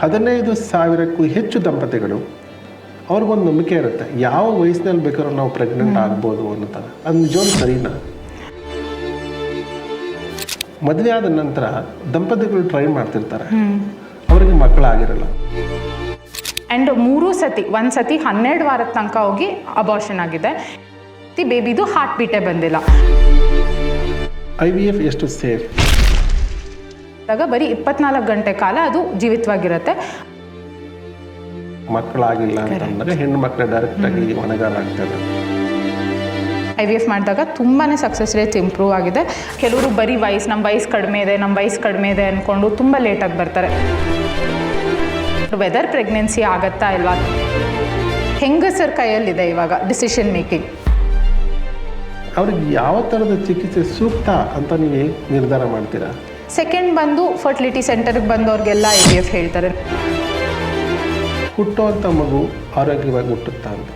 ಹದಿನೈದು ಸಾವಿರಕ್ಕೂ ಹೆಚ್ಚು ದಂಪತಿಗಳು ಅವ್ರಿಗೊಂದು ನಂಬಿಕೆ ಇರುತ್ತೆ. ಯಾವ ವಯಸ್ಸಿನಲ್ಲಿ ಬೇಕಾದ್ರೂ ನಾವು ಪ್ರೆಗ್ನೆಂಟ್ ಆಗ್ಬೋದು ಅನ್ನೋ ಅದು ಜೋನ್ ಸರಿನ? ಮದುವೆ ಆದ ನಂತರ ದಂಪತಿಗಳು ಟ್ರೈ ಮಾಡ್ತಿರ್ತಾರೆ. ಅವರಿಗೆ ಮಕ್ಕಳಾಗಿರಲ್ಲ. ಆ್ಯಂಡ್ ಮೂರು ಸತಿ ಒಂದು ಸತಿ ಹನ್ನೆರಡು ವಾರದ ತನಕ ಹೋಗಿ ಅಬಾರ್ಷನ್ ಆಗಿದೆ. ಬೇಬಿದು ಹಾರ್ಟ್ ಬೀಟೇ ಬಂದಿಲ್ಲ. ಐ ವಿ ಎಫ್ ಎಷ್ಟು ಸೇಫ್ ಆಗ ಬರೀ ಇಪ್ಪತ್ನಾಲ್ಕು ಗಂಟೆ ಕಾಲ ಅದು ಜೀವಿತವಾಗಿರುತ್ತೆ. ಮಕ್ಕಳಾಗಿಲ್ಲ ಅಂತಂದರೆ ಹೆಣ್ಣು ಮಕ್ಕಳು ಡೈರೆಕ್ಟಾಗಿ ಒಣಗಾಲಾಗ್ತದೆ ಐ ವಿ ಎಫ್ ಮಾಡಿದಾಗ ತುಂಬಾ ಸಕ್ಸಸ್ ರೇಟ್ ಇಂಪ್ರೂವ್ ಆಗಿದೆ. ಕೆಲವರು ಬರೀ ವಯಸ್ಸು ನಮ್ಮ ವಯಸ್ಸು ಕಡಿಮೆ ಇದೆ ನಮ್ಮ ವಯಸ್ಸು ಕಡಿಮೆ ಇದೆ ಅಂದ್ಕೊಂಡು ತುಂಬ ಲೇಟಾಗಿ ಬರ್ತಾರೆ. ವೆದರ್ ಪ್ರೆಗ್ನೆನ್ಸಿ ಆಗತ್ತಾ ಇಲ್ವಾ? ಹೆಂಗಸರ ಕೈಯಲ್ಲಿದೆ ಇವಾಗ ಡಿಸಿಷನ್ ಮೇಕಿಂಗ್ ಅವ್ರಿಗೆ ಯಾವ ಥರದ ಚಿಕಿತ್ಸೆ ಸೂಕ್ತ ಅಂತ ನೀವು ಹೇಗೆ ನಿರ್ಧಾರ ಮಾಡ್ತೀರಾ? ಸೆಕೆಂಡ್ ಬಂದು ಫರ್ಟಿಲಿಟಿ ಸೆಂಟರ್ಗೆ ಬಂದವ್ರಿಗೆಲ್ಲ ಐ ವಿ ಎಫ್ ಹೇಳ್ತಾರೆ. ಹುಟ್ಟುವಂಥ ಮಗು ಆರೋಗ್ಯವಾಗಿ ಹುಟ್ಟುತ್ತಾ ಅಂತ.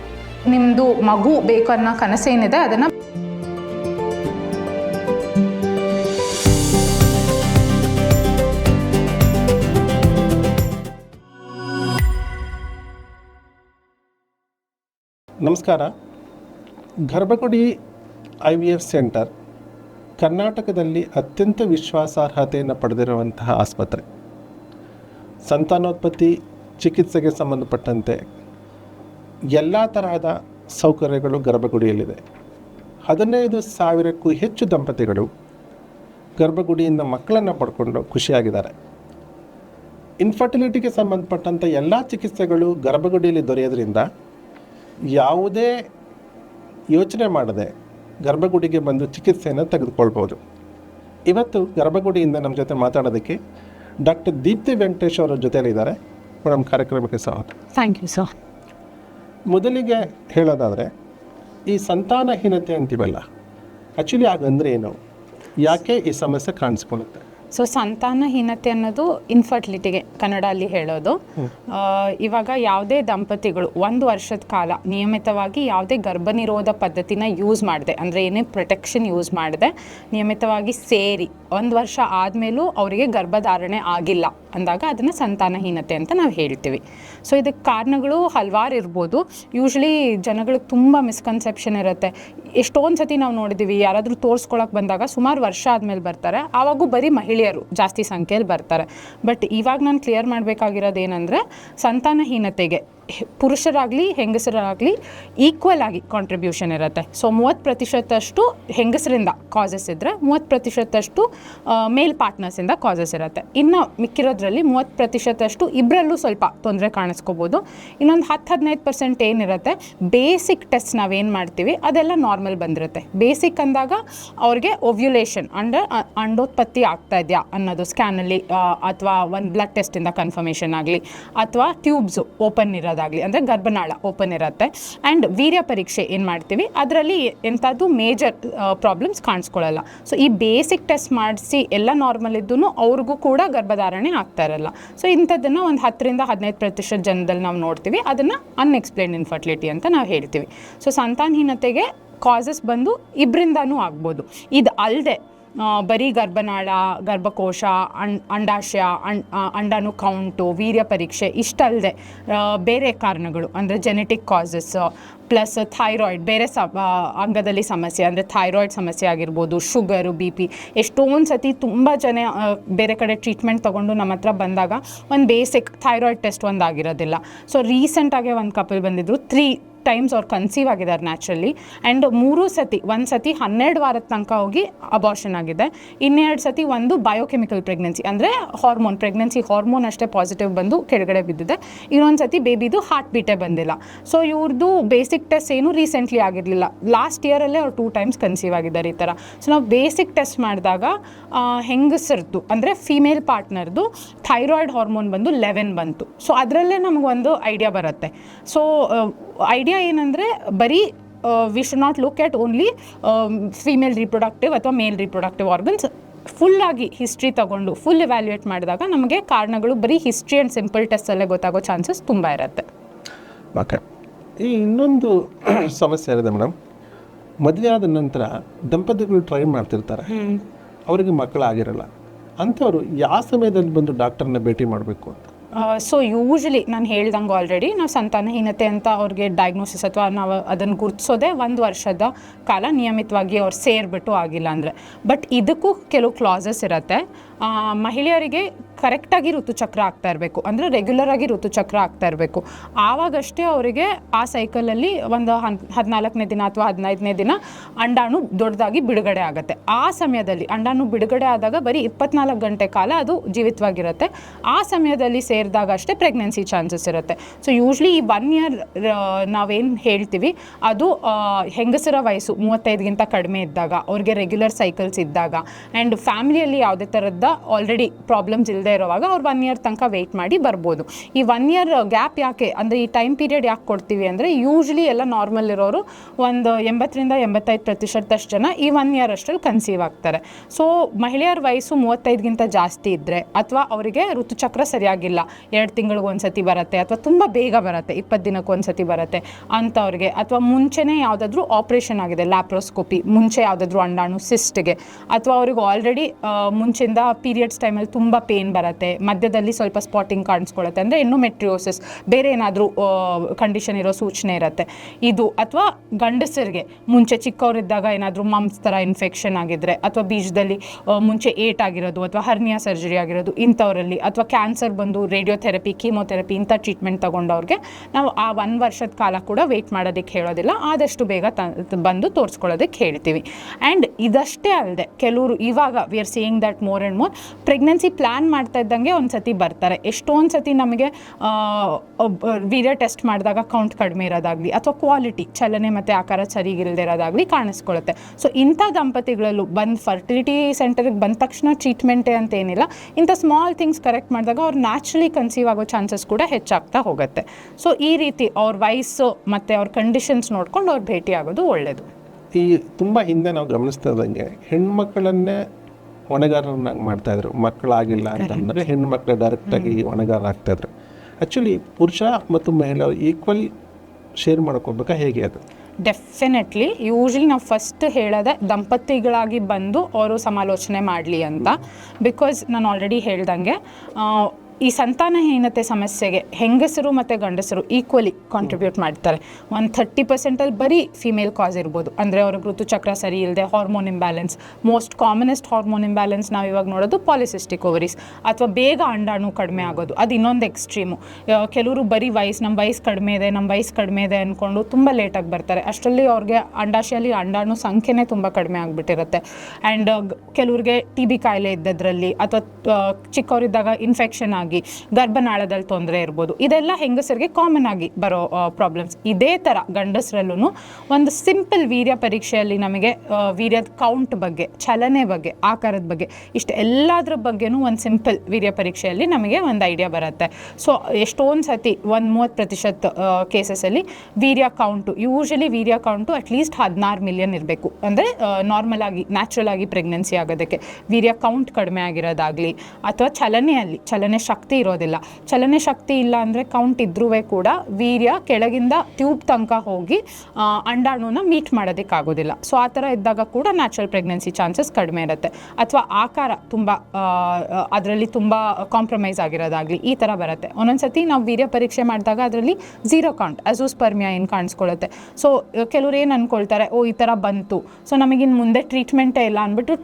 ನಿಮ್ಮದು ಮಗು ಬೇಕು ಅನ್ನೋ ಕನಸೇನಿದೆ ಅದನ್ನು ನಮಸ್ಕಾರ. ಗರ್ಭಗುಡಿ ಐ ವಿ ಎಫ್ ಸೆಂಟರ್ ಕರ್ನಾಟಕದಲ್ಲಿ ಅತ್ಯಂತ ವಿಶ್ವಾಸಾರ್ಹತೆಯನ್ನು ಪಡೆದಿರುವಂತಹ ಆಸ್ಪತ್ರೆ. ಸಂತಾನೋತ್ಪತ್ತಿ, ಚಿಕಿತ್ಸೆಗೆ ಸಂಬಂಧಪಟ್ಟಂತೆ ಎಲ್ಲ ತರಹದ ಸೌಕರ್ಯಗಳು ಗರ್ಭಗುಡಿಯಲ್ಲಿದೆ. ಹದಿನೈದು ಸಾವಿರಕ್ಕೂ ಹೆಚ್ಚು ದಂಪತಿಗಳು ಗರ್ಭಗುಡಿಯಿಂದ ಮಕ್ಕಳನ್ನು ಪಡ್ಕೊಂಡು ಖುಷಿಯಾಗಿದ್ದಾರೆ. ಇನ್ಫರ್ಟಿಲಿಟಿಗೆ ಸಂಬಂಧಪಟ್ಟಂಥ ಎಲ್ಲ ಚಿಕಿತ್ಸೆಗಳು ಗರ್ಭಗುಡಿಯಲ್ಲಿ ದೊರೆಯೋದ್ರಿಂದ ಯಾವುದೇ ಯೋಚನೆ ಮಾಡದೆ ಗರ್ಭಗುಡಿಗೆ ಬಂದು ಚಿಕಿತ್ಸೆಯನ್ನು ತೆಗೆದುಕೊಳ್ಬೋದು. ಇವತ್ತು ಗರ್ಭಗುಡಿಯಿಂದ ನಮ್ಮ ಜೊತೆ ಮಾತಾಡೋದಕ್ಕೆ ಡಾಕ್ಟರ್ ದೀಪ್ತಿ ವೆಂಕಟೇಶ್ ಅವರ ಜೊತೆಯಲ್ಲಿದ್ದಾರೆ ಮೇಡಮ್ ಕಾರ್ಯಕ್ರಮಕ್ಕೆ ಸ್ವಾಗತ. ಥ್ಯಾಂಕ್ ಯು ಸರ್ ಮೊದಲಿಗೆ ಹೇಳೋದಾದರೆ ಈ ಸಂತಾನಹೀನತೆ ಅಂತೀವಲ್ಲ ಆ್ಯಕ್ಚುಲಿ ಆಗಂದ್ರೆ ಏನು? ಯಾಕೆ ಈ ಸಮಸ್ಯೆ ಕಾಣಿಸ್ಕೊಳ್ಳುತ್ತೆ? ಸೊ ಸಂತಾನಹೀನತೆ ಅನ್ನೋದು ಇನ್ಫರ್ಟಿಲಿಟಿಗೆ ಕನ್ನಡ ಅಲ್ಲಿ ಹೇಳೋದು. ಇವಾಗ ಯಾವುದೇ ದಂಪತಿಗಳು ಒಂದು ವರ್ಷದ ಕಾಲ ನಿಯಮಿತವಾಗಿ ಯಾವುದೇ ಗರ್ಭನಿರೋಧ ಪದ್ಧತಿನ ಯೂಸ್ ಮಾಡಿದೆ. ಅಂದರೆ ಏನೇ ಪ್ರೊಟೆಕ್ಷನ್ ಯೂಸ್ ಮಾಡಿದೆ ನಿಯಮಿತವಾಗಿ ಸೇರಿ ಒಂದು ವರ್ಷ ಆದಮೇಲೂ ಅವರಿಗೆ ಗರ್ಭಧಾರಣೆ ಆಗಿಲ್ಲ. ಅಂದಾಗ ಅದನ್ನು ಸಂತಾನಹೀನತೆ ಅಂತ ನಾವು ಹೇಳ್ತೀವಿ. ಸೊ ಇದಕ್ಕೆ ಕಾರಣಗಳು ಹಲವಾರು ಇರ್ಬೋದು. ಯೂಶ್ವಲಿ ಜನಗಳಿಗೆ ತುಂಬ ಮಿಸ್ಕನ್ಸೆಪ್ಷನ್ ಇರುತ್ತೆ. ಎಷ್ಟೊಂದು ಸತಿ ನಾವು ನೋಡಿದ್ದೀವಿ ಯಾರಾದರೂ ತೋರಿಸ್ಕೊಳಕ್ಕೆ ಬಂದಾಗ ಸುಮಾರು ವರ್ಷ ಆದಮೇಲೆ ಬರ್ತಾರೆ. ಆವಾಗೂ ಬರೀ ಮಹಿಳೆಯರು ಜಾಸ್ತಿ ಸಂಖ್ಯೆಯಲ್ಲಿ ಬರ್ತಾರೆ. ಬಟ್ ಇವಾಗ ನಾನು ಕ್ಲಿಯರ್ ಮಾಡಬೇಕಾಗಿರೋದು ಏನಂದರೆ, ಸಂತಾನಹೀನತೆಗೆ. ಪುರುಷರಾಗಲಿ, ಹೆಂಗಸರಾಗಲಿ ಈಕ್ವಲ್ ಆಗಿ ಕಾಂಟ್ರಿಬ್ಯೂಷನ್ ಇರುತ್ತೆ. ಸೊ ಮೂವತ್ತು ಪ್ರತಿಶತಷ್ಟು ಹೆಂಗಸರಿಂದ ಕಾಸಸ್ ಇದ್ದರೆ ಮೂವತ್ತು ಪ್ರತಿಶತಷ್ಟು ಮೇಲ್ ಪಾರ್ಟ್ನರ್ಸಿಂದ ಕಾಸಸ್ ಇರುತ್ತೆ. ಇನ್ನು ಮಿಕ್ಕಿರೋದ್ರಲ್ಲಿ ಮೂವತ್ತು ಪ್ರತಿಶತಷ್ಟು ಇಬ್ಬರಲ್ಲೂ ಸ್ವಲ್ಪ ತೊಂದರೆ ಕಾಣಿಸ್ಕೋಬೋದು. ಇನ್ನೊಂದು ಹತ್ತು ಹದಿನೈದು ಪರ್ಸೆಂಟ್ ಏನಿರುತ್ತೆ ಬೇಸಿಕ್ ಟೆಸ್ಟ್ ನಾವೇನು ಮಾಡ್ತೀವಿ, ಅದೆಲ್ಲ ನಾರ್ಮಲ್ ಬಂದಿರುತ್ತೆ. ಬೇಸಿಕ್ ಅಂದಾಗ ಅವ್ರಿಗೆ ಒವ್ಯುಲೇಷನ್ ಅಂಡರ್ ಅಂಡೋತ್ಪತ್ತಿ ಆಗ್ತಾ ಇದೆಯಾ ಅನ್ನೋದು ಸ್ಕ್ಯಾನಲ್ಲಿ ಅಥವಾ ಒಂದು ಬ್ಲಡ್ ಟೆಸ್ಟಿಂದ ಕನ್ಫರ್ಮೇಷನ್ ಆಗಲಿ, ಅಥವಾ ಟ್ಯೂಬ್ಸು ಓಪನ್ ಇರೋದಾಗಲಿ ಅಂದರೆ ಗರ್ಭನಾಳ ಓಪನ್ ಇರುತ್ತೆ. ಆ್ಯಂಡ್ ವೀರ್ಯ ಪರೀಕ್ಷೆ ಏನು ಮಾಡ್ತೀವಿ? ಅದರಲ್ಲಿ ಎಂಥದ್ದು ಮೇಜರ್ ಪ್ರಾಬ್ಲಮ್ಸ್ ಕಾಣಿಸ್ಕೊಳ್ಳಲ್ಲ ಸೊ ಈ ಬೇಸಿಕ್ ಟೆಸ್ಟ್ ಮಾಡಿಸಿ ಎಲ್ಲ ನಾರ್ಮಲ್ ಇದ್ದೂ ಅವ್ರಿಗೂ ಕೂಡ ಗರ್ಭಧಾರಣೆ ಆಗ್ತಾ ಇರಲ್ಲ. ಸೊ ಇಂಥದ್ದನ್ನು ಒಂದು ಹತ್ತರಿಂದ ಹದಿನೈದು ಪ್ರತಿಶತ ಜನದಲ್ಲಿ ನಾವು ನೋಡ್ತೀವಿ. ಅದನ್ನು ಅನ್ಎಕ್ಸ್ಪ್ಲೇನ್ ಇನ್ಫರ್ಟಿಲಿಟಿ ಅಂತ ನಾವು ಹೇಳ್ತೀವಿ. ಸೊ ಸಂತಾನಹೀನತೆಗೆ ಕಾಸಸ್ ಬಂದು ಇಬ್ಬರಿಂದನೂ ಆಗ್ಬೋದು. ಇದು ಅಲ್ಲದೆ ಬರೀ ಗರ್ಭನಾಳ, ಗರ್ಭಕೋಶ ಅಣ್ ಅಂಡಾಶಯ ಅಣ್ ಅಂಡಾಣು ಕೌಂಟು ವೀರ್ಯ ಪರೀಕ್ಷೆ ಇಷ್ಟಲ್ಲದೆ ಬೇರೆ ಕಾರಣಗಳು, ಅಂದರೆ ಜೆನೆಟಿಕ್ ಕಾಸಸ್ ಪ್ಲಸ್ ಥೈರಾಯ್ಡ್ ಬೇರೆ ಸ ಅಂಗದಲ್ಲಿ ಸಮಸ್ಯೆ, ಅಂದರೆ ಥೈರಾಯ್ಡ್ ಸಮಸ್ಯೆ ಆಗಿರ್ಬೋದು ಶುಗರು ಬಿ ಪಿ ಎಷ್ಟೊಂದು ಸತಿ ತುಂಬ ಜನ ಬೇರೆ ಕಡೆ ಟ್ರೀಟ್ಮೆಂಟ್ ತೊಗೊಂಡು ನಮ್ಮ ಹತ್ರ ಬಂದಾಗ ಒಂದು ಬೇಸಿಕ್ ಥೈರಾಯ್ಡ್ ಟೆಸ್ಟ್ ಒಂದಾಗಿರೋದಿಲ್ಲ ಸೊ ರೀಸೆಂಟಾಗೆ ಒಂದು ಕಪಲ್ ಬಂದಿದ್ದರು ತ್ರೀ ಟೈಮ್ಸ್ ಅವ್ರು ಕನ್ಸೀವ್ ಆಗಿದ್ದಾರೆ ನ್ಯಾಚುರಲಿ ಆ್ಯಂಡ್ ಮೂರು ಸತಿ, ಒಂದು ಸತಿ ಹನ್ನೆರಡು ವಾರದ ತನಕ ಹೋಗಿ ಅಬಾರ್ಷನ್ ಆಗಿದೆ. ಇನ್ನೆರಡು ಸತಿ ಒಂದು ಬಯೋಕೆಮಿಕಲ್ ಪ್ರೆಗ್ನೆನ್ಸಿ ಅಂದರೆ ಹಾರ್ಮೋನ್ ಪ್ರೆಗ್ನೆನ್ಸಿ ಹಾರ್ಮೋನ್ ಅಷ್ಟೇ ಪಾಸಿಟಿವ್ ಬಂದು ಕೆಳಗಡೆ ಬಿದ್ದಿದೆ. ಇನ್ನೊಂದು ಸತಿ ಬೇಬಿದು ಹಾರ್ಟ್ ಬೀಟೇ ಬಂದಿಲ್ಲ. ಸೊ ಇವ್ರದ್ದು ಬೇಸಿಕ್ ಟೆಸ್ಟ್ ಏನು ರೀಸೆಂಟ್ಲಿ ಆಗಿರಲಿಲ್ಲ. ಲಾಸ್ಟ್ ಇಯರಲ್ಲೇ ಅವ್ರು ಟೂ ಟೈಮ್ಸ್ ಕನ್ಸೀವ್ ಆಗಿದ್ದಾರೆ ಈ ಥರ ಸೊ ನಾವು ಬೇಸಿಕ್ ಟೆಸ್ಟ್ ಮಾಡಿದಾಗ ಹೆಂಗಸರದ್ದು ಅಂದರೆ ಫಿಮೇಲ್ ಪಾರ್ಟ್ನರ್ದು ಥೈರಾಯ್ಡ್ ಹಾರ್ಮೋನ್ ಬಂದು ಲೆವೆನ್ ಬಂತು. ಸೊ ಅದರಲ್ಲೇ ನಮಗೊಂದು ಐಡಿಯಾ ಬರುತ್ತೆ. ಸೊ ಐಡಿಯಾ ಏನಂದರೆ ಬರೀ we should not look at only female reproductive ಅಥವಾ ಮೇಲ್ ರಿಪ್ರೊಡಕ್ಟಿವ್ ಆರ್ಗನ್ಸ್ ಫುಲ್ಲಾಗಿ ಹಿಸ್ಟ್ರಿ ತಗೊಂಡು ಫುಲ್ ಇವ್ಯಾಲ್ಯೂಯೇಟ್ ಮಾಡಿದಾಗ ನಮಗೆ ಕಾರಣಗಳು ಬರೀ ಹಿಸ್ಟ್ರಿ ಆ್ಯಂಡ್ ಸಿಂಪಲ್ ಟೆಸ್ಟಲ್ಲೇ ಗೊತ್ತಾಗೋ ಚಾನ್ಸಸ್ ತುಂಬ ಇರುತ್ತೆ. ಓಕೆ ಈ ಇನ್ನೊಂದು ಸಮಸ್ಯೆ ಇದೆ ಮೇಡಮ್ ಮದುವೆ ಆದ ನಂತರ ದಂಪತಿಗಳು ಟ್ರೈ ಮಾಡ್ತಿರ್ತಾರೆ. ಅವರಿಗೆ ಮಕ್ಕಳಾಗಿರಲ್ಲ. ಅಂಥವ್ರು ಯಾವ ಸಮಯದಲ್ಲಿ ಬಂದು ಡಾಕ್ಟರ್ನ ಭೇಟಿ ಮಾಡಬೇಕು ಅಂತ? ಸೊ ಯೂಶಲಿ ನಾನು ಹೇಳ್ದಂಗೆ ಆಲ್ರೆಡಿ ನಾವು ಸಂತಾನಹೀನತೆ ಅಂತ ಅವ್ರಿಗೆ ಡಯಾಗ್ನೋಸಿಸ್ ಅಥವಾ ನಾವು ಅದನ್ನು ಗುರುತಿಸೋದೇ ಒಂದು ವರ್ಷದ ಕಾಲ ನಿಯಮಿತವಾಗಿ ಅವ್ರು ಸೇರಿಬಿಟ್ಟು ಆಗಿಲ್ಲ ಅಂದರೆ. ಬಟ್ ಇದಕ್ಕೂ ಕೆಲವು ಕ್ಲಾಸಸ್ ಇರುತ್ತೆ. ಮಹಿಳೆಯರಿಗೆ ಕರೆಕ್ಟಾಗಿ ಋತುಚಕ್ರ ಆಗ್ತಾ ಇರಬೇಕು. ಅಂದರೆ ರೆಗ್ಯುಲರ್ ಆಗಿ ಋತುಚಕ್ರ ಆಗ್ತಾ ಇರಬೇಕು. ಆವಾಗಷ್ಟೇ ಅವರಿಗೆ ಆ ಸೈಕಲಲ್ಲಿ ಒಂದು ಹನ್, ಹದಿನಾಲ್ಕನೇ ದಿನ ಅಥವಾ ಹದಿನೈದನೇ ದಿನ ಅಂಡಾಣು ದೊಡ್ಡದಾಗಿ ಬಿಡುಗಡೆ ಆಗುತ್ತೆ. ಆ ಸಮಯದಲ್ಲಿ ಅಂಡಾಣು ಬಿಡುಗಡೆ ಆದಾಗ ಬರೀ ಇಪ್ಪತ್ನಾಲ್ಕು ಗಂಟೆ ಕಾಲ ಅದು ಜೀವಿತವಾಗಿರುತ್ತೆ. ಆ ಸಮಯದಲ್ಲಿ ಸೇರಿದಾಗ ಅಷ್ಟೇ ಪ್ರೆಗ್ನೆನ್ಸಿ ಚಾನ್ಸಸ್ ಇರುತ್ತೆ. ಸೊ ಯೂಶ್ಲಿ ಈ ಒನ್ ಇಯರ್ ನಾವೇನು ಹೇಳ್ತೀವಿ, ಅದು ಹೆಂಗಸರ ವಯಸ್ಸು ಮೂವತ್ತೈದಿಗಿಂತ ಕಡಿಮೆ ಇದ್ದಾಗ, ಅವ್ರಿಗೆ ರೆಗ್ಯುಲರ್ ಸೈಕಲ್ಸ್ ಇದ್ದಾಗ ಆ್ಯಂಡ್ ಫ್ಯಾಮಿಲಿಯಲ್ಲಿ ಯಾವುದೇ ಥರದ ಆಲ್ರೆಡಿ ಪ್ರಾಬ್ಲಮ್ಸ್ ಇಲ್ಲದೆ ಇರುವಾಗ ಅವ್ರು ಒನ್ ಇಯರ್ ತನಕ ವೆಯ್ಟ್ ಮಾಡಿ ಬರ್ಬೋದು. ಈ ಒನ್ ಇಯರ್ ಗ್ಯಾಪ್ ಯಾಕೆ? ಅಂದರೆ ಈ ಟೈಮ್ ಪೀರಿಯಡ್ ಯಾಕೆ ಕೊಡ್ತೀವಿ ಅಂದರೆ ಯೂಶ್ವಲಿ ಎಲ್ಲ ನಾರ್ಮಲ್ ಇರೋರು ಒಂದು ಎಂಬತ್ತರಿಂದ ಎಂಬತ್ತೈದು ಪ್ರತಿಶತದಷ್ಟು ಜನ ಈ ಒನ್ ಇಯರ್ ಅಷ್ಟರಲ್ಲಿ ಕನ್ಸೀವ್ ಆಗ್ತಾರೆ. ಸೊ ಮಹಿಳೆಯರ ವಯಸ್ಸು ಮೂವತ್ತೈದಕ್ಕಿಂತ ಜಾಸ್ತಿ ಇದ್ದರೆ ಅಥವಾ ಅವರಿಗೆ ಋತುಚಕ್ರ ಸರಿಯಾಗಿಲ್ಲ. ಎರಡು ತಿಂಗಳಿಗೆ ಒಂದು ಸತಿ ಬರುತ್ತೆ ಅಥವಾ ತುಂಬ ಬೇಗ ಬರುತ್ತೆ, ಇಪ್ಪತ್ತು ದಿನಕ್ಕೆ ಒಂದು ಸತಿ ಬರುತ್ತೆ ಅಂಥವ್ರಿಗೆ ಅಥವಾ ಮುಂಚೆನೇ ಯಾವುದಾದ್ರೂ ಆಪ್ರೇಷನ್ ಆಗಿದೆ ಲ್ಯಾಪ್ರೋಸ್ಕೋಪಿ ಮುಂಚೆ ಯಾವುದಾದ್ರೂ ಅಂಡಾಣು ಸಿಸ್ಟ್ಗೆ ಅಥವಾ ಅವ್ರಿಗೆ ಆಲ್ರೆಡಿ ಮುಂಚೆಯಿಂದ ಪೀರಿಯಡ್ಸ್ ಟೈಮಲ್ಲಿ ತುಂಬ ಪೇನ್ ಬರುತ್ತೆ. ಮಧ್ಯದಲ್ಲಿ ಸ್ವಲ್ಪ ಸ್ಪಾಟಿಂಗ್ ಕಾಣಿಸ್ಕೊಳ್ಳುತ್ತೆ ಅಂದರೆ ಮೆಟ್ರಿಯೋಸಿಸ್ ಬೇರೆ ಏನಾದರೂ ಕಂಡೀಷನ್ ಇರೋ ಸೂಚನೆ ಇರುತ್ತೆ. ಇದು ಅಥವಾ ಗಂಡಸರಿಗೆ, ಮುಂಚೆ ಚಿಕ್ಕವರಿದ್ದಾಗ ಏನಾದರೂ ಮಮ್ಸ್ ಥರ ಇನ್ಫೆಕ್ಷನ್ ಆಗಿದ್ರೆ, ಅಥವಾ ಬೀಜದಲ್ಲಿ ಮುಂಚೆ ಏಟ್ ಆಗಿರೋದು, ಅಥವಾ ಹರ್ನಿಯಾ ಸರ್ಜರಿ ಆಗಿರೋದು, ಇಂಥವರಲ್ಲಿ, ಅಥವಾ ಕ್ಯಾನ್ಸರ್ ಬಂದು ರೇಡಿಯೋಥೆರಪಿ ಕೀಮೋಥೆರಪಿ ಇಂಥ ಟ್ರೀಟ್ಮೆಂಟ್ ತಗೊಂಡವ್ರಿಗೆ, ನಾವು ಆ ಒಂದು ವರ್ಷದ ಕಾಲ ಕೂಡ ವೆಯ್ಟ್ ಮಾಡೋದಕ್ಕೆ ಹೇಳೋದಿಲ್ಲ. ಆದಷ್ಟು ಬೇಗ ತ, ಬಂದು ತೋರಿಸ್ಕೊಳ್ಳೋದಕ್ಕೆ ಹೇಳ್ತೀವಿ. ಆ್ಯಂಡ್ ಇದಷ್ಟೇ ಅಲ್ಲದೆ ಕೆಲವರು ಇವಾಗ we are seeing that more and more pregnancy plan ಮಾಡ್ತಾ ಇದ್ದಂಗೆ ಒಂದು ಸತಿ ಬರ್ತಾರೆ ಎಷ್ಟೊಂದು ಸತಿ ನಮಗೆ ವೀರ್ಯ ಟೆಸ್ಟ್ ಮಾಡಿದಾಗ ಕೌಂಟ್ ಕಡಿಮೆ ಇರೋದಾಗಲಿ ಅಥವಾ ಕ್ವಾಲಿಟಿ ಚಲನೆ ಮತ್ತು ಆಕಾರ ಸರಿಗಿಲ್ಲದೆ ಇರೋದಾಗಲಿ ಕಾಣಿಸ್ಕೊಳ್ಳುತ್ತೆ ಸೊ ಇಂಥ ದಂಪತಿಗಳಲ್ಲೂ ಬಂದು ಫರ್ಟಿಲಿಟಿ ಸೆಂಟರ್ಗೆ ಬಂದ ತಕ್ಷಣ ಟ್ರೀಟ್ಮೆಂಟೇ ಅಂತ ಏನಿಲ್ಲ ಇಂಥ ಸ್ಮಾಲ್ ಥಿಂಗ್ಸ್ ಕರೆಕ್ಟ್ ಮಾಡಿದಾಗ ಅವ್ರು ನ್ಯಾಚುರಲಿ ಕನ್ಸೀವ್ ಆಗೋ ಚಾನ್ಸಸ್ ಕೂಡ ಹೆಚ್ಚಾಗ್ತಾ ಹೋಗುತ್ತೆ. ಸೊ ಈ ರೀತಿ ಅವ್ರ ವಯಸ್ಸು ಮತ್ತು ಅವ್ರ ಕಂಡೀಷನ್ಸ್ ನೋಡ್ಕೊಂಡು ಅವ್ರು ಭೇಟಿ ಆಗೋದು ಒಳ್ಳೆಯದು ಈ ತುಂಬ ಹಿಂದೆ ನಾವು ಗಮನಿಸ್ತಾ ಇದ್ದಂಗೆ ಹೆಣ್ಮಕ್ಳನ್ನೇ ಹೊಣೆಗಾರರನ್ನಾಗಿ ಮಾಡ್ತಾಯಿದ್ರು ಮಕ್ಕಳಾಗಿಲ್ಲ ಅಂತಂದರೆ ಮಕ್ಕಳು ಡೈರೆಕ್ಟಾಗಿ ಹೊಣೆಗಾರ ಆಗ್ತಾಯಿದ್ರು ಆ್ಯಕ್ಚುಲಿ ಪುರುಷ ಮತ್ತು ಮಹಿಳೆ ಈಕ್ವಲ್ ಶೇರ್ ಮಾಡ್ಕೋಬೇಕಾ ಹೇಗೆ ಅದು? ಡೆಫಿನೆಟ್ಲಿ ಯೂಶ್ವಲಿ ನಾವು ಫಸ್ಟ್ ಹೇಳೋದೆ ದಂಪತಿಗಳಾಗಿ ಬಂದು ಅವರು ಸಮಾಲೋಚನೆ ಮಾಡಲಿ ಅಂತ. ಬಿಕಾಸ್ ನಾನು ಆಲ್ರೆಡಿ ಹೇಳ್ದಂಗೆ ಈ ಸಂತಾನಹೀನತೆ ಸಮಸ್ಯೆಗೆ ಹೆಂಗಸರು ಮತ್ತು ಗಂಡಸರು ಈಕ್ವಲಿ ಕಾಂಟ್ರಿಬ್ಯೂಟ್ ಮಾಡ್ತಾರೆ. ಒಂದು ಥರ್ಟಿ ಪರ್ಸೆಂಟಲ್ಲಿ ಬರೀ ಫಿಮೇಲ್ ಕಾಸ್ ಇರ್ಬೋದು. ಅಂದರೆ ಅವ್ರಿಗೆ ಋತುಚಕ್ರ ಸರಿ ಇಲ್ಲದೆ hormone imbalance most commonest hormone imbalance ನಾವು ಇವಾಗ ನೋಡೋದು ಪಾಲಿಸಿಸ್ಟಿಕ್ ಓವರೀಸ್ ಅಥವಾ ಬೇಗ ಅಂಡಾಣು ಕಡಿಮೆ ಆಗೋದು. ಅದು ಇನ್ನೊಂದು ಎಕ್ಸ್ಟ್ರೀಮು ಕೆಲವರು ಬರೀ ವಯಸ್ಸು ನಮ್ಮ ವಯಸ್ಸು ಕಡಿಮೆ ಇದೆ ನಮ್ಮ ವಯಸ್ಸು ಕಡಿಮೆ ಇದೆ ಅಂದ್ಕೊಂಡು ತುಂಬ ಲೇಟಾಗಿ ಬರ್ತಾರೆ. ಅಷ್ಟರಲ್ಲಿ ಅವ್ರಿಗೆ ಅಂಡಾಶಯಲ್ಲಿ ಅಂಡಾಣು ಸಂಖ್ಯೆನೇ ತುಂಬ ಕಡಿಮೆ ಆಗಿಬಿಟ್ಟಿರುತ್ತೆ. ಆ್ಯಂಡ್ ಕೆಲವ್ರಿಗೆ ಟಿ ಬಿ ಕಾಯಿಲೆ ಇದ್ದದ್ರಲ್ಲಿ ಅಥವಾ ಚಿಕ್ಕವರಿದ್ದಾಗ ಇನ್ಫೆಕ್ಷನ್ ಆಗಿ ಗರ್ಭನಾಳದಲ್ಲಿ ತೊಂದರೆ ಇರ್ಬೋದು. ಇದೆಲ್ಲ ಹೆಂಗಸರಿಗೆ ಕಾಮನ್ ಆಗಿ ಬರೋ ಪ್ರಾಬ್ಲಮ್ಸ್ ಇದೇ ಥರ ಗಂಡಸರಲ್ಲೂ ಒಂದು ಸಿಂಪಲ್ ವೀರ್ಯ ಪರೀಕ್ಷೆಯಲ್ಲಿ ನಮಗೆ ವೀರ್ಯದ ಕೌಂಟ್ ಬಗ್ಗೆ, ಚಲನೆ ಬಗ್ಗೆ, ಆಕಾರದ ಬಗ್ಗೆ, ಇಷ್ಟು ಎಲ್ಲದ್ರ ಬಗ್ಗೆನೂ ಒಂದು ಸಿಂಪಲ್ ವೀರ್ಯ ಪರೀಕ್ಷೆಯಲ್ಲಿ ನಮಗೆ ಒಂದು ಐಡಿಯಾ ಬರುತ್ತೆ. ಸೊ ಎಷ್ಟೊಂದು ಸತಿ ಒಂದು ಮೂವತ್ತು ಪ್ರತಿಶತ ಕೇಸಸಲ್ಲಿ ವೀರ್ಯ ಕೌಂಟು ಯೂಶಲಿ ವೀರ್ಯ ಕೌಂಟು ಅಟ್ಲೀಸ್ಟ್ ಹದಿನಾರು ಮಿಲಿಯನ್ ಇರಬೇಕು. ಅಂದರೆ ನಾರ್ಮಲ್ ಆಗಿ ನ್ಯಾಚುರಲ್ ಆಗಿ ಪ್ರೆಗ್ನೆನ್ಸಿ ಆಗೋದಕ್ಕೆ. ವೀರ್ಯ ಕೌಂಟ್ ಕಡಿಮೆ ಆಗಿರೋದಾಗಲಿ, ಅಥವಾ ಚಲನೆಯಲ್ಲಿ, ಚಲನೆ ಶಕ್ತಿ ಇರೋದಿಲ್ಲ. ಚಲನೆ ಶಕ್ತಿ ಇಲ್ಲ ಅಂದರೆ ಕೌಂಟ್ ಇದ್ರೂ ಕೂಡ ವೀರ್ಯ ಕೆಳಗಿಂದ ಟ್ಯೂಬ್ ತನಕ ಹೋಗಿ ಅಂಡಾಣುನ ಮೀಟ್ ಮಾಡೋದಕ್ಕಾಗೋದಿಲ್ಲ. ಸೊ ಆ ಥರ ಇದ್ದಾಗ ಕೂಡ ನ್ಯಾಚುರಲ್ ಪ್ರೆಗ್ನೆನ್ಸಿ ಚಾನ್ಸಸ್ ಕಡಿಮೆ ಇರುತ್ತೆ. ಅಥವಾ ಆಕಾರ ತುಂಬ ಅದರಲ್ಲಿ ತುಂಬ ಕಾಂಪ್ರಮೈಸ್ ಆಗಿರೋದಾಗಲಿ ಈ ಥರ ಬರುತ್ತೆ. ಒಂದೊಂದ್ಸತಿ ನಾವು ವೀರ್ಯ ಪರೀಕ್ಷೆ ಮಾಡಿದಾಗ ಅದರಲ್ಲಿ ಝೀರೋ ಕೌಂಟ್ ಅಜೋಸ್ಪರ್ಮಿಯಾ ಏನು ಕಾಣಿಸ್ಕೊಳ್ಳುತ್ತೆ ಸೊ ಕೆಲವ್ರು ಏನು ಅಂದ್ಕೊಳ್ತಾರೆ ಓ, ಈ ಥರ ಬಂತು. ಸೊ ನಮಗಿನ್ನು ಮುಂದೆ ಟ್ರೀಟ್ಮೆಂಟೇ ಇಲ್ಲ ಅಂದ್ಬಿಟ್ಟು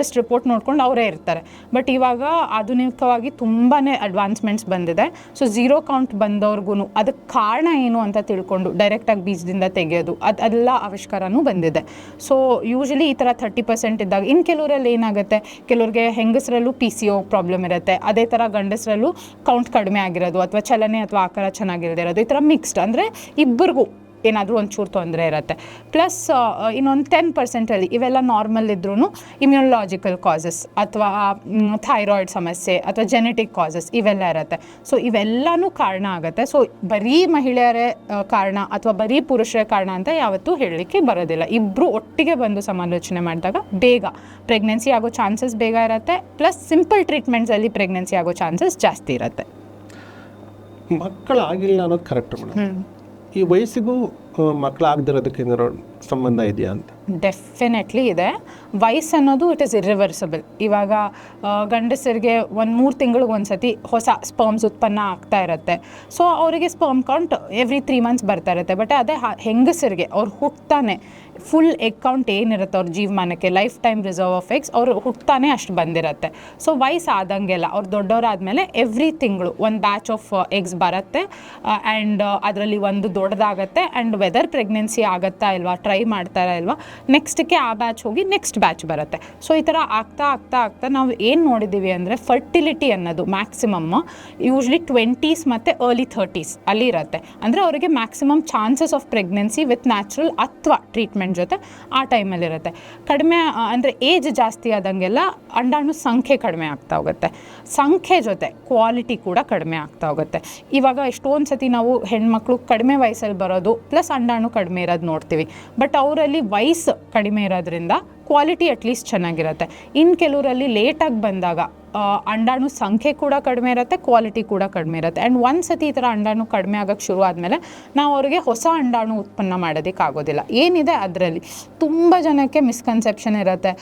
ಜಸ್ಟ್ ರಿಪೋರ್ಟ್ ನೋಡ್ಕೊಂಡು ಅವರೇ ಇರ್ತಾರೆ. ಬಟ್ ಇವಾಗ ಆಧುನಿಕವಾಗಿ ತುಂಬಾ ಅಡ್ವಾನ್ಸ್ಮೆಂಟ್ಸ್ ಬಂದಿದೆ. ಸೊ ಝೀರೋ ಕೌಂಟ್ ಬಂದವ್ರಿಗೂ ಅದಕ್ಕೆ ಕಾರಣ ಏನು ಅಂತ ತಿಳ್ಕೊಂಡು ಡೈರೆಕ್ಟಾಗಿ ಬೀಜದಿಂದ ತೆಗೆಯೋದು. ಅದು ಅದೆಲ್ಲ ಆವಿಷ್ಕಾರನೂ ಬಂದಿದೆ. ಸೊ ಯೂಶಲಿ ಈ ಥರ ಥರ್ಟಿ ಪರ್ಸೆಂಟ್ ಇದ್ದಾಗ ಇನ್ನು ಕೆಲವರಲ್ಲಿ ಏನಾಗುತ್ತೆ? ಕೆಲವ್ರಿಗೆ ಹೆಂಗಸರಲ್ಲೂ ಪಿ ಸಿ ಒ ಪ್ರಾಬ್ಲಮ್ ಇರುತ್ತೆ. ಅದೇ ಥರ ಗಂಡಸರಲ್ಲೂ ಕೌಂಟ್ ಕಡಿಮೆ ಆಗಿರೋದು, ಅಥವಾ ಚಲನೆ ಅಥವಾ ಆಕಾರ ಚೆನ್ನಾಗಿರದೇ ಇರೋದು. ಈ ಥರ ಮಿಕ್ಸ್ಡ್ ಅಂದರೆ ಇಬ್ಬರಿಗೂ ಏನಾದರೂ ಒಂಚೂರು ತೊಂದರೆ ಇರುತ್ತೆ. ಪ್ಲಸ್ ಇನ್ನೊಂದು ಟೆನ್ ಪರ್ಸೆಂಟಲ್ಲಿ ಇವೆಲ್ಲ ನಾರ್ಮಲ್ ಇದ್ರೂ ಇಮ್ಯುನಲಾಜಿಕಲ್ ಕಾಸಸ್ ಅಥವಾ ಥೈರಾಯ್ಡ್ ಸಮಸ್ಯೆ ಅಥವಾ ಜೆನೆಟಿಕ್ ಕಾಸಸ್ ಇವೆಲ್ಲ ಇರುತ್ತೆ. ಸೊ ಇವೆಲ್ಲನೂ ಕಾರಣ ಆಗುತ್ತೆ. ಸೊ ಬರೀ ಮಹಿಳೆಯರೇ ಕಾರಣ ಅಥವಾ ಬರೀ ಪುರುಷರೇ ಕಾರಣ ಅಂತ ಯಾವತ್ತೂ ಹೇಳಲಿಕ್ಕೆ ಬರೋದಿಲ್ಲ. ಇಬ್ಬರು ಒಟ್ಟಿಗೆ ಬಂದು ಸಮಾಲೋಚನೆ ಮಾಡಿದಾಗ ಬೇಗ ಪ್ರೆಗ್ನೆನ್ಸಿ ಆಗೋ ಚಾನ್ಸಸ್ ಬೇಗ ಇರುತ್ತೆ. ಪ್ಲಸ್ ಸಿಂಪಲ್ ಟ್ರೀಟ್ಮೆಂಟ್ಸಲ್ಲಿ ಪ್ರೆಗ್ನೆನ್ಸಿ ಆಗೋ ಚಾನ್ಸಸ್ ಜಾಸ್ತಿ ಇರುತ್ತೆ. ಮಕ್ಕಳಾಗಿಲ್ಲ ಅನ್ನೋದು ಕರೆಕ್ಟ್ ಮೇಡಮ್. ಈ ವಯಸ್ಸಿಗೂ ಮಕ್ಕಳಾಗದಿರೋದಕ್ಕೆ ಸಂಬಂಧ ಇದೆಯಾ ಅಂತ? ಡೆಫಿನೆಟ್ಲಿ ಇದೆ. ವಯಸ್ಸು ಅನ್ನೋದು ಇಟ್ ಇಸ್ ಇರಿವರ್ಸಬಲ್ ಇವಾಗ ಗಂಡಸರಿಗೆ ಒಂದು ಮೂರು ತಿಂಗಳಿಗೆ ಒಂದು ಸತಿ ಹೊಸ ಸ್ಪರ್ಮ್ಸ್ ಉತ್ಪನ್ನ ಆಗ್ತಾ ಇರುತ್ತೆ. ಸೊ ಅವರಿಗೆ sperm count every three months ಬರ್ತಾ ಇರುತ್ತೆ. ಬಟ್ ಅದೇ ಹೆಂಗಸರಿಗೆ ಅವ್ರು ಹುಟ್ತಾನೆ. ಫುಲ್ ಅಕೌಂಟ್ ಏನಿರುತ್ತೆ ಅವ್ರ ಜೀವಮಾನಕ್ಕೆ life time reserve of eggs ಅವರು ಹುಟ್ತಾನೆ ಅಷ್ಟು ಬಂದಿರುತ್ತೆ. ಸೊ ವಯಸ್ಸು ಆದಂಗೆಲ್ಲ ಅವ್ರು ದೊಡ್ಡವರಾದಮೇಲೆ ಎವ್ರಿ ತಿಂಗಳು ಒಂದು ಬ್ಯಾಚ್ ಆಫ್ ಎಗ್ಸ್ ಬರುತ್ತೆ. ಆ್ಯಂಡ್ ಅದರಲ್ಲಿ ಒಂದು ದೊಡ್ಡದಾಗತ್ತೆ ಆ್ಯಂಡ್ ವೆದರ್ ಪ್ರೆಗ್ನೆನ್ಸಿ ಆಗುತ್ತಾ ಇಲ್ವಾ ಟ್ರೈ ಮಾಡ್ತಾರಾ ಇಲ್ವಾ ನೆಕ್ಸ್ಟ್ಗೆ ಆ ಬ್ಯಾಚ್ ಹೋಗಿ ನೆಕ್ಸ್ಟ್ ಬ್ಯಾಚ್ ಬರುತ್ತೆ. ಸೊ ಈ ಥರ ಆಗ್ತಾ ಆಗ್ತಾ ಆಗ್ತಾ ನಾವು ಏನು ನೋಡಿದ್ದೀವಿ ಅಂದರೆ ಫರ್ಟಿಲಿಟಿ ಅನ್ನೋದು ಮ್ಯಾಕ್ಸಿಮಮ್ ಯೂಶ್ವಲಿ ಟ್ವೆಂಟೀಸ್ ಮತ್ತು ಅರ್ಲಿ ಥರ್ಟೀಸ್ ಅಲ್ಲಿ ಇರುತ್ತೆ. ಅಂದರೆ ಅವರಿಗೆ maximum chances of pregnancy with natural ಅಥವಾ ಟ್ರೀಟ್ಮೆಂಟ್ ಜೊತೆ ಆ ಟೈಮಲ್ಲಿ ಇರುತ್ತೆ ಕಡಿಮೆ ಅಂದರೆ ಏಜ್ ಜಾಸ್ತಿ ಆದಂಗೆಲ್ಲ ಅಂಡಾಣು ಸಂಖ್ಯೆ ಕಡಿಮೆ ಆಗ್ತಾ ಹೋಗುತ್ತೆ. ಸಂಖ್ಯೆ ಜೊತೆ ಕ್ವಾಲಿಟಿ ಕೂಡ ಕಡಿಮೆ ಆಗ್ತಾ ಹೋಗುತ್ತೆ. ಇವಾಗ ಎಷ್ಟೊಂದು ಸತಿ ನಾವು ಹೆಣ್ಮಕ್ಳು ಕಡಿಮೆ ವಯಸ್ಸಲ್ಲಿ ಬರೋದು ಪ್ಲಸ್ ಅಂಡಾಣು ಕಡಿಮೆ ಇರೋದು ನೋಡ್ತೀವಿ. ಬಟ್ ಅವರಲ್ಲಿ ವಯಸ್ಸು ಕಡಿಮೆ ಇರೋದ್ರಿಂದ ಕ್ವಾಲಿಟಿ ಅಟ್ಲೀಸ್ಟ್ ಚೆನ್ನಾಗಿರುತ್ತೆ. ಇನ್ನು ಕೆಲವರಲ್ಲಿ ಲೇಟಾಗಿ ಬಂದಾಗ ಅಂಡಾಣು ಸಂಖ್ಯೆ ಕೂಡ ಕಡಿಮೆ ಇರುತ್ತೆ ಕ್ವಾಲಿಟಿ ಕೂಡ ಕಡಿಮೆ ಇರುತ್ತೆ. ಆ್ಯಂಡ್ ಒಂದು ಸತಿ ಈ ಥರ ಅಂಡಾಣು ಕಡಿಮೆ ಆಗೋಕ್ಕೆ ಶುರು ಆದಮೇಲೆ ನಾವು ಅವರಿಗೆ ಹೊಸ ಅಂಡಾಣು ಉತ್ಪನ್ನ ಮಾಡೋದಕ್ಕೆ ಆಗೋದಿಲ್ಲ. ಏನಿದೆ ಅದರಲ್ಲಿ? ತುಂಬ ಜನಕ್ಕೆ ಮಿಸ್ಕನ್ಸೆಪ್ಷನ್ ಇರುತ್ತೆ.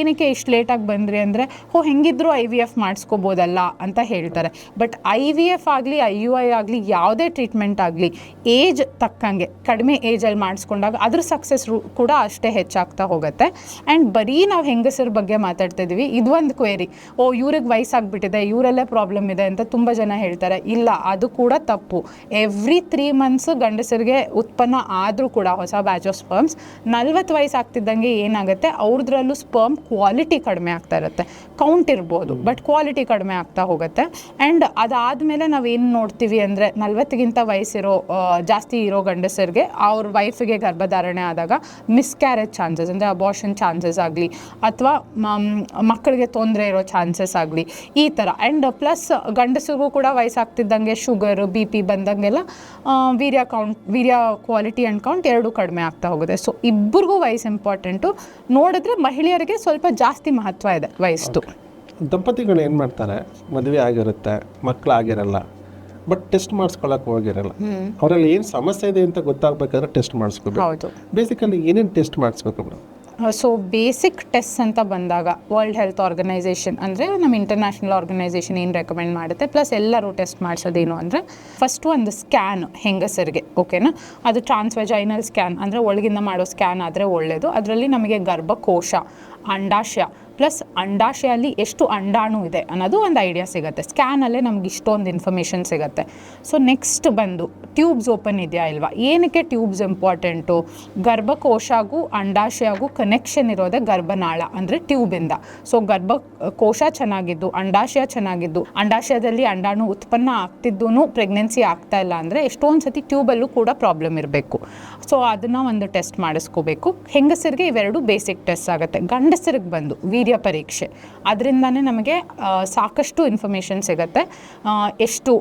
ಏನಕ್ಕೆ ಇಷ್ಟು ಲೇಟಾಗಿ ಬಂದ್ರಿ ಅಂದರೆ, ಹೋ, ಹೆಂಗಿದ್ರು ಐ ವಿ ಎಫ್ ಮಾಡಿಸ್ಕೋಬೋದಲ್ಲ ಅಂತ ಹೇಳ್ತಾರೆ. ಬಟ್ ಐ ವಿ ಎಫ್ ಆಗಲಿ ಐ ಯು ಐ ಆಗಲಿ, ಯಾವುದೇ ಟ್ರೀಟ್ಮೆಂಟ್ ಆಗಲಿ ಏಜ್ ತಕ್ಕಂಗೆ, ಕಡಿಮೆ ಏಜಲ್ಲಿ ಮಾಡಿಸ್ಕೊಂಡಾಗ ಅದ್ರ ಸಕ್ಸಸ್ ಕೂಡ ಅಷ್ಟೇ ಹೆಚ್ಚಾಗ್ತಾ ಹೋಗುತ್ತೆ. ಆ್ಯಂಡ್ ಬರೀ ನಾವು ಹೆಂಗಸರ ಬಗ್ಗೆ ಮಾತಾಡ್ತಾ ಇದು ಒಂದು ಕ್ವೇರಿ ಓ, ಇವ್ರಿಗೆ ವಯಸ್ಸಾಗ್ಬಿಟ್ಟಿದೆ, ಇವರಲ್ಲೇ ಪ್ರಾಬ್ಲಮ್ ಇದೆ ಅಂತ ತುಂಬ ಜನ ಹೇಳ್ತಾರೆ. ಇಲ್ಲ, ಅದು ಕೂಡ ತಪ್ಪು. ಎವ್ರಿ ತ್ರೀ ಮಂತ್ಸ್ ಗಂಡಸರಿಗೆ ಉತ್ಪನ್ನ ಆದರೂ ಕೂಡ ಹೊಸ ಬ್ಯಾಚ್ ಆಫ್ ಸ್ಪರ್ಮ್ಸ್ ನಲ್ವತ್ತು ವಯಸ್ಸು ಆಗ್ತಿದ್ದಂಗೆ ಏನಾಗುತ್ತೆ, ಅವ್ರದ್ರಲ್ಲೂ ಸ್ಪರ್ಮ್ ಕ್ವಾಲಿಟಿ ಕಡಿಮೆ ಆಗ್ತಾ ಇರುತ್ತೆ. ಕೌಂಟ್ ಇರ್ಬೋದು ಬಟ್ ಕ್ವಾಲಿಟಿ ಕಡಿಮೆ ಆಗ್ತಾ ಹೋಗುತ್ತೆ. ಆ್ಯಂಡ್ ಅದಾದಮೇಲೆ ನಾವೇನು ನೋಡ್ತೀವಿ ಅಂದರೆ, ನಲ್ವತ್ತಿಗಿಂತ ವಯಸ್ಸಿರೋ ಜಾಸ್ತಿ ಇರೋ ಗಂಡಸರಿಗೆ ಅವ್ರ ವೈಫಿಗೆ ಗರ್ಭಧಾರಣೆ ಆದಾಗ ಮಿಸ್ಕ್ಯಾರೇಜ್ ಚಾನ್ಸಸ್ ಅಂದರೆ ಅಬಾರ್ಷನ್ ಚಾನ್ಸಸ್ ಆಗಲಿ, ಅಥವಾ ಮಕ್ಕಳಿಗೆ ತೊಂದರೆ ಇರೋ ಚಾನ್ಸಸ್ ಆಗಲಿ. ಈ ಥರ ಆ್ಯಂಡ್ ಪ್ಲಸ್ ಗಂಡಸರಿಗೂ ಕೂಡ ವಯಸ್ಸಾಗ್ತಿದ್ದಂಗೆ ಶುಗರ್ ಬಿ ಪಿ ಬಂದಂಗೆಲ್ಲ ವೀರ್ಯ ಕೌಂಟ್ ವೀರ್ಯ ಕ್ವಾಲಿಟಿ ಆ್ಯಂಡ್ ಕೌಂಟ್ ಎರಡೂ ಕಡಿಮೆ ಆಗ್ತಾ ಹೋಗುತ್ತೆ. ಸೊ ಇಬ್ಬರಿಗೂ ವಯಸ್ಸು ಇಂಪಾರ್ಟೆಂಟು ನೋಡಿದ್ರೆ ಮಹಿಳೆಯರಿಗೆ ಸ್ವಲ್ಪ ಜಾಸ್ತಿ ಮಹತ್ವ ಇದೆ ವಯಸ್ಸು. ದಂಪತಿಗಳು ಏನು ಮಾಡ್ತಾರೆ? ಮದುವೆ ಆಗಿರುತ್ತೆ ಮಕ್ಕಳು ಆಗಿರಲ್ಲ ಬಟ್ ಟೆಸ್ಟ್ ಮಾಡಿಸ್ಕೊಳಕ್ಕೆ ಹೋಗಿರಲ್ಲ. ಅವರಲ್ಲಿ ಏನು ಸಮಸ್ಯೆ ಇದೆ ಅಂತ ಗೊತ್ತಾಗಬೇಕಾದ್ರೆ ಟೆಸ್ಟ್ ಮಾಡಿಸ್ಕೋಬೇಕು. ಬೇಸಿಕಲಿ ಏನೇನು ಟೆಸ್ಟ್ ಮಾಡಿಸ್ಬೇಕು ಮೇಡಮ್? ಸೊ ಬೇಸಿಕ್ ಟೆಸ್ಟ್ ಅಂತ ಬಂದಾಗ ವರ್ಲ್ಡ್ ಹೆಲ್ತ್ ಆರ್ಗನೈಸೇಷನ್ ಅಂದರೆ ನಮ್ಮ ಇಂಟರ್ನ್ಯಾಷನಲ್ ಆರ್ಗನೈಸೇಷನ್ ಏನು ರೆಕಮೆಂಡ್ ಮಾಡುತ್ತೆ? ಪ್ಲಸ್ ಎಲ್ಲರೂ ಟೆಸ್ಟ್ ಮಾಡಿಸೋದೇನು ಅಂದರೆ ಫಸ್ಟು ಒಂದು ಸ್ಕ್ಯಾನ್ ಹೆಂಗಸರಿಗೆ ಓಕೆನಾ ಅದು ಟ್ರಾನ್ಸ್ವೆಜೈನಲ್ ಸ್ಕ್ಯಾನ್ ಅಂದರೆ ಒಳಗಿಂದ ಮಾಡೋ ಸ್ಕ್ಯಾನ್ ಆದರೆ ಒಳ್ಳೆಯದು ಅದರಲ್ಲಿ ನಮಗೆ ಗರ್ಭಕೋಶ, ಅಂಡಾಶಯ ಪ್ಲಸ್ ಅಂಡಾಶಯಲ್ಲಿ ಎಷ್ಟು ಅಂಡಾಣು ಇದೆ ಅನ್ನೋದು ಒಂದು ಐಡಿಯಾ ಸಿಗುತ್ತೆ. ಸ್ಕ್ಯಾನಲ್ಲೇ ನಮ್ಗೆ ಇಷ್ಟೊಂದು ಇನ್ಫಾರ್ಮೇಷನ್ ಸಿಗುತ್ತೆ. ಸೊ ನೆಕ್ಸ್ಟ್ ಬಂದು ಟ್ಯೂಬ್ಸ್ ಓಪನ್ ಇದೆಯಾ ಇಲ್ವಾ? ಏನಕ್ಕೆ ಟ್ಯೂಬ್ಸ್ ಇಂಪಾರ್ಟೆಂಟು ಗರ್ಭಕೋಶಗೂ ಅಂಡಾಶಯಗೂ ಕನೆಕ್ಷನ್ ಇರೋದೇ ಗರ್ಭನಾಳ ಅಂದರೆ ಟ್ಯೂಬಿಂದ ಸೊ ಗರ್ಭಕೋಶ ಚೆನ್ನಾಗಿದ್ದು, ಅಂಡಾಶಯ ಚೆನ್ನಾಗಿದ್ದು, ಅಂಡಾಶಯದಲ್ಲಿ ಅಂಡಾಣು ಉತ್ಪನ್ನ ಆಗ್ತಿದ್ದೂ ಪ್ರೆಗ್ನೆನ್ಸಿ ಆಗ್ತಾ ಇಲ್ಲ ಅಂದರೆ ಎಷ್ಟೊಂದು ಸತಿ ಟ್ಯೂಬಲ್ಲೂ ಕೂಡ ಪ್ರಾಬ್ಲಮ್ ಇರಬೇಕು. ಸೊ ಅದನ್ನು ಒಂದು ಟೆಸ್ಟ್ ಮಾಡಿಸ್ಕೋಬೇಕು. ಹೆಂಗಸರಿಗೆ ಇವೆರಡು ಬೇಸಿಕ್ ಟೆಸ್ಟ್ ಆಗುತ್ತೆ. ಗಂಡಸರಿಗೆ ಬಂದು, ವೀರ್ಯ ಪರೀಕ್ಷೆ. ಅದರಿಂದನೇ ನಮಗೆ ಸಾಕಷ್ಟು ಇನ್ಫಾರ್ಮೇಷನ್ ಸಿಗುತ್ತೆ. ಎಷ್ಟು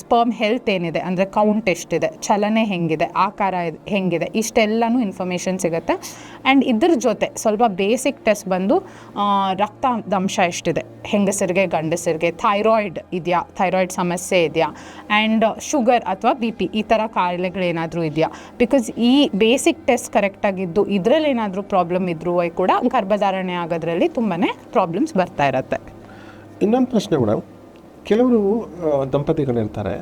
ಸ್ಪರ್ಮ್ ಹೆಲ್ತ್ ಏನಿದೆ, ಅಂದರೆ ಕೌಂಟ್ ಎಷ್ಟಿದೆ, ಚಲನೆ ಹೆಂಗಿದೆ, ಆಕಾರ ಹೆಂಗಿದೆ, ಇಷ್ಟೆಲ್ಲನೂ ಇನ್ಫಾರ್ಮೇಷನ್ ಸಿಗುತ್ತೆ. ಆ್ಯಂಡ್ ಇದ್ರ ಜೊತೆ ಸ್ವಲ್ಪ ಬೇಸಿಕ್ ಟೆಸ್ಟ್ ಬಂದು ರಕ್ತ ರಕ್ತದಂಶ ಎಷ್ಟಿದೆ, ಹೆಂಗಸರಿಗೆ, ಗಂಡಸರಿಗೆ ಥೈರಾಯ್ಡ್ ಇದೆಯಾ ಥೈರಾಯ್ಡ್ ಸಮಸ್ಯೆ ಇದೆಯಾ ಆ್ಯಂಡ್ ಶುಗರ್ ಅಥವಾ ಬಿ ಪಿ ಈ ಥರ ಕಾಯಿಲೆಗಳೇನಾದರೂ ಇದೆಯಾ? ಬಿಕಾಸ್ ಈ ಬೇಸಿಕ್ ಟೆಸ್ಟ್ ಕರೆಕ್ಟಾಗಿದ್ದು ಇದರಲ್ಲಿ ಏನಾದರೂ ಪ್ರಾಬ್ಲಮ್ ಇದ್ರೂ ಕೂಡ ಗರ್ಭಧಾರಣೆ ಆಗೋದ್ರಲ್ಲಿ ತುಂಬಾ ಪ್ರಾಬ್ಲಮ್ಸ್ ಬರ್ತಾ ಇರತ್ತೆ. ಇನ್ನೊಂದು ಪ್ರಶ್ನೆ ಮೇಡಮ್ ಕೆಲವರು ದಂಪತಿಗಳಿರ್ತಾರೆ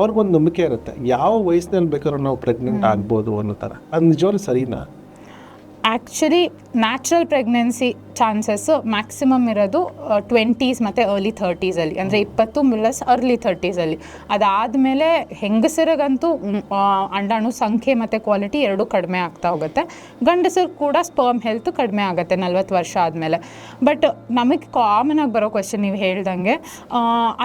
ಅವ್ರಿಗೊಂದು ನಂಬಿಕೆ ಇರುತ್ತೆ. ಯಾವ ವಯಸ್ಸಿನಲ್ಲಿ ಬೇಕಾದ್ರೂ ನಾವು ಪ್ರೆಗ್ನೆಂಟ್ ಆಗ್ಬೋದು ಅನ್ನೋ ಥರ. ಅದು ನಿಜವಾಗ್ಲೂ ಸರಿನಾ? Actually natural pregnancy chances maximum ಇರೋದು ಟ್ವೆಂಟೀಸ್ ಮತ್ತು ಅರ್ಲಿ ಥರ್ಟೀಸಲ್ಲಿ ಅಂದರೆ ಇಪ್ಪತ್ತು ಪ್ಲಸ್ ಅರ್ಲಿ ಥರ್ಟೀಸಲ್ಲಿ ಅದಾದಮೇಲೆ ಹೆಂಗಸರಿಗಂತೂ ಅಂಡಾಣು ಸಂಖ್ಯೆ ಮತ್ತು ಕ್ವಾಲಿಟಿ ಎರಡೂ ಕಡಿಮೆ ಆಗ್ತಾ ಹೋಗುತ್ತೆ. ಗಂಡಸರು ಕೂಡ ಸ್ಪರ್ಮ್ ಹೆಲ್ತ್ ಕಡಿಮೆ ಆಗುತ್ತೆ ನಲ್ವತ್ತು ವರ್ಷ ಆದಮೇಲೆ. ಬಟ್ ನಮಗೆ ಕಾಮನ್ ಆಗಿ ಬರೋ ಕ್ವಶನ್ ನೀವು ಹೇಳ್ದಂಗೆ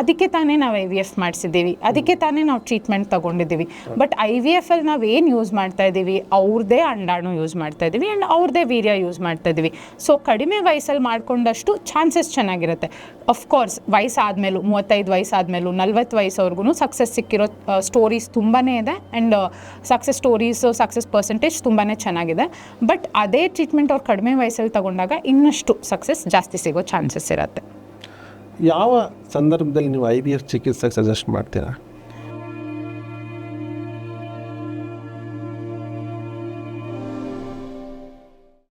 ಅದಕ್ಕೆ ತಾನೇ ನಾವು ಐ ವಿ ಎಫ್ ಮಾಡಿಸಿದ್ದೀವಿ. ಅದಕ್ಕೆ ತಾನೇ ನಾವು ಟ್ರೀಟ್ಮೆಂಟ್ ತೊಗೊಂಡಿದ್ದೀವಿ. ಬಟ್ ಐ ವಿ ಎಫಲ್ಲಿ ನಾವು ಏನು ಯೂಸ್ ಮಾಡ್ತಾ ಇದ್ದೀವಿ ಅವ್ರದ್ದೇ ಅಂಡಾಣು ಯೂಸ್ ಮಾಡ್ತಾ ಇದ್ದೀವಿ ಆ್ಯಂಡ್ ಅವ್ರದ್ದೇ ವೀರ್ಯ ಯೂಸ್ ಮಾಡ್ತಾ ಇದ್ದೀವಿ ಸೊ ಕಡಿಮೆ ವಯಸ್ಸಲ್ಲಿ ಮಾಡ್ಕೊಂಡಷ್ಟು ಚಾನ್ಸಸ್ ಚೆನ್ನಾಗಿರುತ್ತೆ. ಅಫ್ಕೋರ್ಸ್ ವಯಸ್ಸಾದ್ಮೇಲೂ, ಮೂವತ್ತೈದು ವಯಸ್ಸಾದ್ಮೇಲೂ, ನಲ್ವತ್ತು ವಯಸ್ಸವ್ರಿಗೂ ಸಕ್ಸಸ್ ಸಿಕ್ಕಿರೋ ಸ್ಟೋರೀಸ್ ತುಂಬಾ ಇದೆ and success stories success percentage ತುಂಬಾ ಚೆನ್ನಾಗಿದೆ. ಬಟ್ ಅದೇ ಟ್ರೀಟ್ಮೆಂಟ್ ಅವ್ರು ಕಡಿಮೆ ವಯಸ್ಸಲ್ಲಿ ತಗೊಂಡಾಗ ಇನ್ನಷ್ಟು ಸಕ್ಸಸ್ ಜಾಸ್ತಿ ಸಿಗೋ ಚಾನ್ಸಸ್ ಇರುತ್ತೆ. ಯಾವ ಸಂದರ್ಭದಲ್ಲಿ ನೀವು ಐ ಬಿ ಎಫ್ ಚಿಕಿತ್ಸೆಗೆ ಸಜೆಸ್ಟ್ ಮಾಡ್ತೀರಾ?